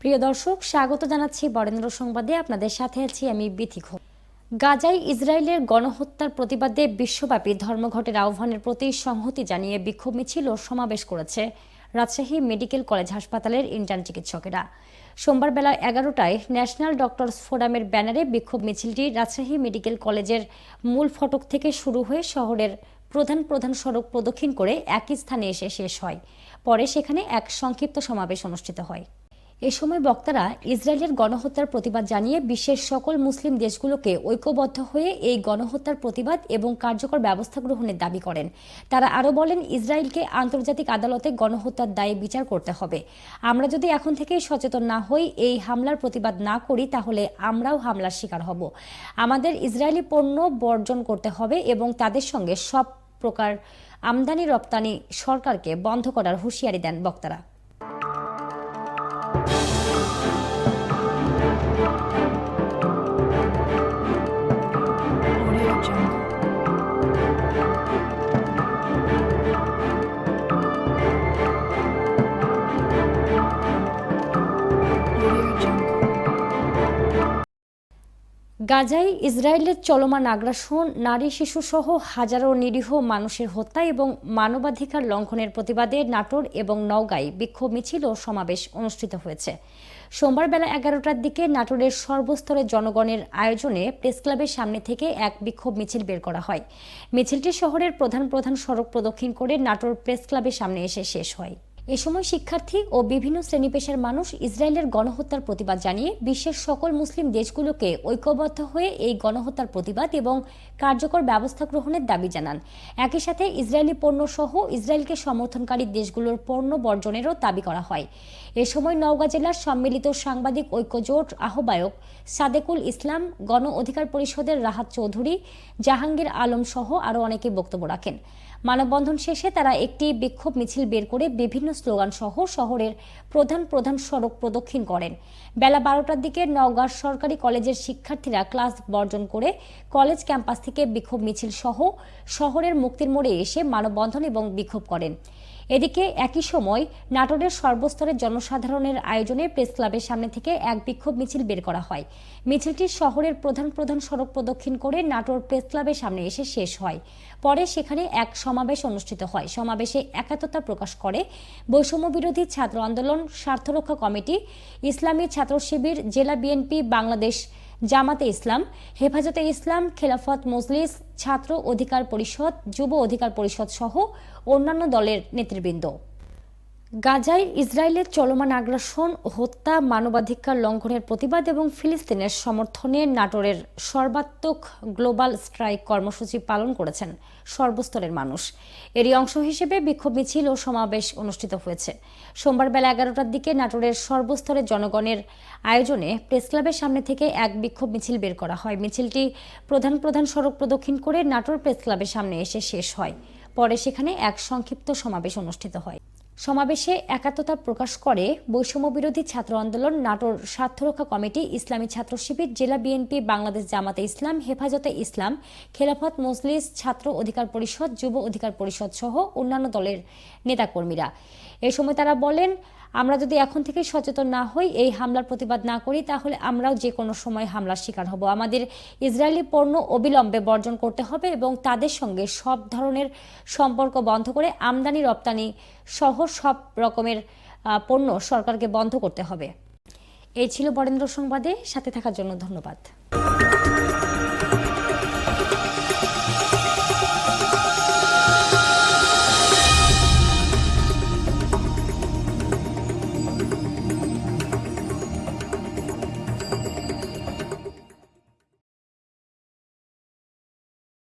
প্রিয় দর্শক, স্বাগত জানাচ্ছি বরেন্দ্র সংবাদে। আপনাদের সাথে আছি আমি বিথি ঘোষ। গাজায় ইসরায়েলের গণহত্যার প্রতিবাদে বিশ্বব্যাপী ধর্মঘটের আহ্বানের প্রতি সংহতি জানিয়ে বিক্ষোভ মিছিল ও সমাবেশ করেছে রাজশাহী মেডিকেল কলেজ হাসপাতালের ইন্টার্ন চিকিৎসকেরা। সোমবার বেলা এগারোটায় ন্যাশনাল ডক্টরস ফোরামের ব্যানারে বিক্ষোভ মিছিলটি রাজশাহী মেডিকেল কলেজের মূল ফটক থেকে শুরু হয়ে শহরের প্রধান প্রধান সড়ক প্রদক্ষিণ করে একই স্থানে এসে শেষ হয়। পরে সেখানে এক সংক্ষিপ্ত সমাবেশ অনুষ্ঠিত হয়। এ সময় বক্তারা ইসরায়েলের গণহত্যার প্রতিবাদ জানিয়ে বিশ্বের সকল মুসলিম দেশগুলোকে ঐক্যবদ্ধ হয়ে এই গণহত্যার প্রতিবাদ এবং কার্যকর ব্যবস্থা গ্রহণের দাবি করেন। তারা আরও বলেন, ইসরায়েলকে আন্তর্জাতিক আদালতে গণহত্যার দায়ে বিচার করতে হবে। আমরা যদি এখন থেকে সচেতন না হই, এই হামলার প্রতিবাদ না করি, তাহলে আমরাও হামলার শিকার হব। আমাদের ইসরায়েলি পণ্য বর্জন করতে হবে এবং তাদের সঙ্গে সব প্রকার আমদানি রপ্তানি সরকারকে বন্ধ করার হুঁশিয়ারি দেন বক্তারা। গাজায় ইসরায়েলের চলমান আগ্রাসন, নারী শিশু সহ হাজারো নিরীহ মানুষের হত্যা এবং মানবাধিকার লঙ্ঘনের প্রতিবাদে নাটোর এবং নওগাঁয় বিক্ষোভ মিছিল ও সমাবেশ অনুষ্ঠিত হয়েছে। সোমবার বেলা এগারোটার দিকে নাটোরের সর্বস্তরের জনগণের আয়োজনে প্রেসক্লাবের সামনে থেকে এক বিক্ষোভ মিছিল বের করা হয়। মিছিলটি শহরের প্রধান প্রধান সড়ক প্রদক্ষিণ করে নাটোর প্রেস ক্লাবের সামনে এসে শেষ হয়। এ সময় শিক্ষার্থী ও বিভিন্ন শ্রেণি পেশার মানুষ ইসরায়েলের গণহত্যার প্রতিবাদ জানিয়ে বিশ্বের সকল মুসলিম দেশগুলোকে ঐক্যবদ্ধ হয়ে এই গণহত্যার প্রতিবাদ এবং কার্যকর ব্যবস্থা গ্রহণের দাবি জানান। একই সাথে ইসরায়েলি পণ্য সহ ইসরায়েলকে সমর্থনকারী দেশগুলোর পণ্য বর্জনেরও দাবি করা হয়। এ সময় নওগাঁ জেলার সম্মিলিত সাংবাদিক ঐক্যজোট আহ্বায়ক সাদেকুল ইসলাম, গণ অধিকার পরিষদের রাহাত চৌধুরী, জাহাঙ্গীর আলম সহ আরও অনেকে বক্তব্য রাখেন। মানববন্ধন শেষে তারা একটি বিক্ষোভ মিছিল বের করে বিভিন্ন স্লোগান সহ শহরের প্রধান প্রধান সড়ক প্রদক্ষিণ করেন। বেলা বারোটার দিকে নওগাঁ সরকারি কলেজের শিক্ষার্থীরা ক্লাস বর্জন করে কলেজ ক্যাম্পাস থেকে বিক্ষোভ মিছিল সহ শহরের মুক্তির মোড়ে এসে মানববন্ধন এবং বিক্ষোভ করেন। এদিকে একই সময় নাটোরের সর্বস্তরের জনসাধারণের আয়োজনে প্রেস ক্লাবের সামনে থেকে এক বিক্ষোভ মিছিল বের করা হয়। মিছিলটি শহরের প্রধান প্রধান সড়ক প্রদক্ষিণ করে নাটোর প্রেস ক্লাবের সামনে এসে শেষ হয়। পরে সেখানে এক সমাবেশ অনুষ্ঠিত হয়। সমাবেশে একাত্মতা প্রকাশ করে বৈষম্য বিরোধী ছাত্র আন্দোলন, স্বার্থরক্ষা কমিটি, ইসলামী ছাত্র শিবির জেলা বিএনপি, বাংলাদেশ জামাতে ইসলাম, হেফাজতে ইসলাম, খেলাফত মজলিস, ছাত্র অধিকার পরিষদ, যুব অধিকার পরিষদ সহ অন্যান্য দলের নেতৃবৃন্দ। গাজায় ইসরায়েলের চলমান আগ্রাসন, হত্যা, মানবাধিকার লঙ্ঘনের প্রতিবাদ এবং ফিলিস্তিনের সমর্থনে নাটোরের সর্বাত্মক গ্লোবাল স্ট্রাইক কর্মসূচি পালন করেছেন সর্বস্তরের মানুষ। এরই অংশ হিসেবে বিক্ষোভ মিছিল ও সমাবেশ অনুষ্ঠিত হয়েছে। সোমবার বেলা এগারোটার দিকে নাটোরের সর্বস্তরের জনগণের আয়োজনে প্রেস ক্লাবের সামনে থেকে এক বিক্ষোভ মিছিল বের করা হয়। মিছিলটি প্রধান প্রধান সড়ক প্রদক্ষিণ করে নাটোর প্রেস ক্লাবের সামনে এসে শেষ হয়। পরে সেখানে এক সংক্ষিপ্ত সমাবেশ অনুষ্ঠিত হয়। সমাবেশে একাত্মতা প্রকাশ করে বৈষম্য বিরোধী ছাত্র আন্দোলন, নাটোর স্বার্থরক্ষা কমিটি, ইসলামী ছাত্র শিবির, জেলা বিএনপি, বাংলাদেশ জামাতে ইসলাম, হেফাজতে ইসলাম, খেলাফত মজলিস, ছাত্র অধিকার পরিষদ, যুব অধিকার পরিষদ সহ অন্যান্য দলের নেতাকর্মীরা। এ সময় তারা বলেন আমরা যদি এখন থেকে সচেতন না হই, এই হামলার প্রতিবাদ না করি, তাহলে আমরাও যে কোনো সময় হামলার শিকার হব। আমাদের ইসরায়েলি পণ্য অবিলম্বে বর্জন করতে হবে এবং তাদের সঙ্গে সব ধরনের সম্পর্ক বন্ধ করে আমদানি, রপ্তানি সহ সব রকমের পণ্য সরকারকে বন্ধ করতে হবে। এই ছিল বরেন্দ্র সংবাদে। সাথে থাকার জন্য ধন্যবাদ।